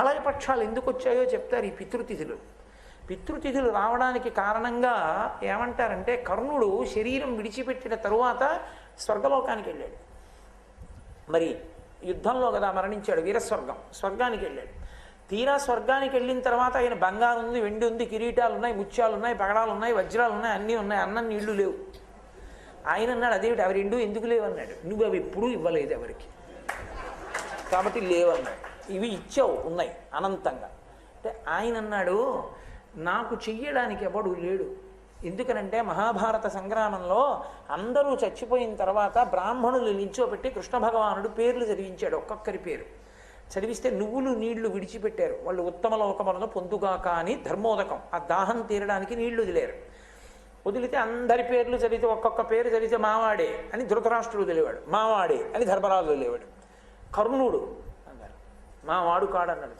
ఆలయ ఎందుకు వచ్చాయో చెప్తారు ఈ పితృతిథులు. పితృతిథులు రావడానికి కారణంగా ఏమంటారంటే కర్ణుడు శరీరం విడిచిపెట్టిన తరువాత స్వర్గలోకానికి వెళ్ళాడు. మరి యుద్ధంలో కదా మరణించాడు వీరస్వర్గం స్వర్గానికి వెళ్ళాడు. తీరా స్వర్గానికి వెళ్ళిన తర్వాత ఆయన బంగారం ఉంది వెండి ఉంది కిరీటాలు ఉన్నాయి ముత్యాలు ఉన్నాయి పగడాలు ఉన్నాయి వజ్రాలు ఉన్నాయి అన్నీ ఉన్నాయి అన్నం నీళ్ళు లేవు. ఆయన అన్నాడు అదేమిటి? అవి రెండు ఎందుకు లేవు అన్నాడు నువ్వు అవి ఎప్పుడూ ఇవ్వలేదు ఎవరికి. కాబట్టి లేవన్నాడు. ఇవి ఇచ్చావు ఉన్నాయి అనంతంగా. అంటే ఆయన అన్నాడు నాకు చెయ్యడానికి ఎవడు లేడు. ఎందుకనంటే మహాభారత సంగ్రామంలో అందరూ చచ్చిపోయిన తర్వాత బ్రాహ్మణులు నిల్చోబెట్టి కృష్ణ భగవానుడు పేర్లు చదివించాడు ఒక్కొక్కరి పేరు. చదివిస్తే నువ్వులు నీళ్ళు విడిచిపెట్టారు. వాళ్ళు ఉత్తమ లోకములను పొందుగాక అని ధర్మోదకం. ఆ దాహం తీరడానికి నీళ్ళు వదిలేరు. వదిలితే అందరి పేర్లు చదివితే ఒక్కొక్క పేరు చదివితే మావాడే అని ధృతరాష్ట్రుడు తెలివాడు మావాడే అని ధర్మరాజు తెలివాడు కర్ణుడు మా వాడు కాడన్నాడు.